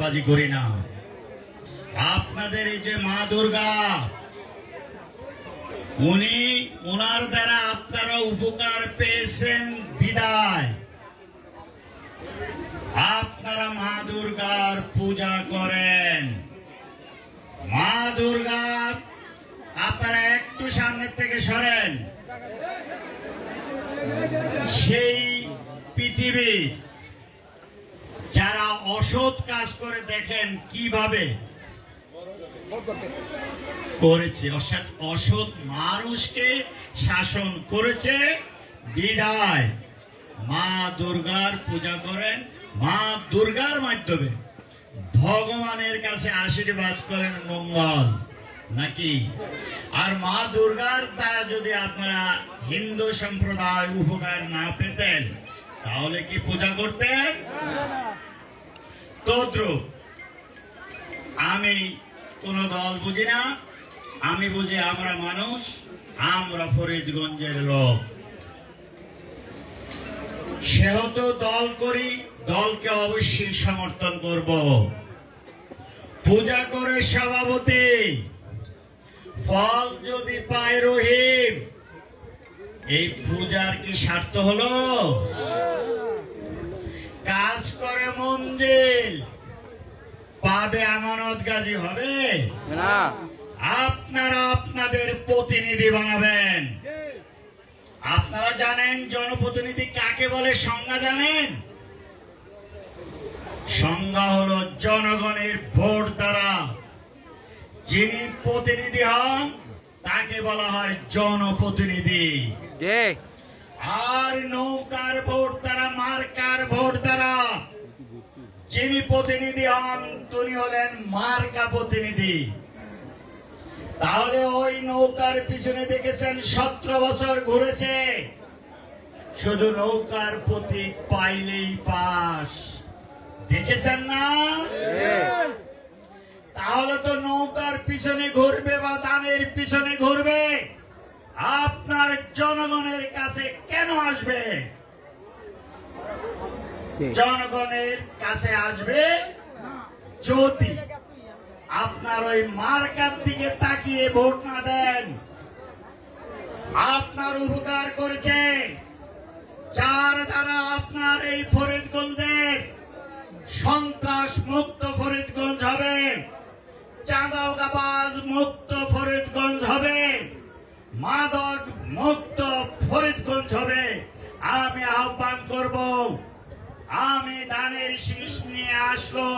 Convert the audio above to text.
বাজি করি না। আপনাদের এই যে মা দুর্গা, উনি ওনার দ্বারা আপনারা উপকার পেয়েছেন বিদায়। আপনারা মা দুর্গার পূজা করেন। মা দুর্গা, আপনারা একটু সামনের থেকে সরেন। সেই পৃথিবী যারা অসৎ কাজ করে দেখেন কীভাবে? করেছে। অসৎ মানুষকে শাসন করেছে, বিদায়। মা দুর্গার পূজা করেন, মা দুর্গার মাধ্যমে। ভগবানের কাছে আশীর্বাদ করেন মঙ্গল, নাকি? আর মা দুর্গার দ্বারা যদি আপনারা হিন্দু সম্প্রদায় উপকার না পেতেন, তাহলে কি পূজা করতেন? তদ্রুপ আমি কোন দল বুঝি না। আমি বুঝি আমরা মানুষ, আমরা ফরিদগঞ্জের লোক। সেহেতু দল করি, দলকে অবশ্যই সমর্থন করব। পূজা করে সভাপতি। ফল যদি পায় রহিম, এই পূজার কি স্বার্থ হলো? কাজ করে মঞ্জিল পাবে আমানত গাজী হবে। না। আপনারা আপনাদের প্রতিনিধি বানাবেন। আপনারা জানেন জনপ্রতিনিধি কাকে বলে সংজ্ঞা জানেন? সংজ্ঞা হলো জনগণের ভোট দ্বারা। যিনি প্রতিনিধি হন তাকে বলা হয় জনপ্রতিনিধি। আর নৌকার ভোট দ্বারা মার্কার ভোট যিনি প্রতিনিধি হন, তিনি হলেন মার্কা প্রতিনিধি। তাহলে ওই নৌকার পিছনে দেখেছেন সতেরো বছর ঘুরেছে। শুধু নৌকার প্রতীক পাইলেই পাস। দেখেছেন না? তাহলে তো নৌকার পিছনে ঘুরবে বা দানের পিছনে ঘুরবে। আপনার জনগণের কাছে কেন আসবে? জনগণের কাছে আসবে যদি আপনার ওই মার্কার দিকে তাকিয়ে ভোট না দেন। আপনার উপকার করেছে। যার দ্বারা আপনার এই ফরিদগঞ্জের সন্ত্রাস মুক্ত ফরিদগঞ্জ হবে চাঁদাওগাবাজ মুক্ত ফরিদগঞ্জ হবে, মাদক মুক্ত ফরিদগঞ্জ হবে। আমি আহ্বান করব আমি দানের শীষ নিয়ে আসলো।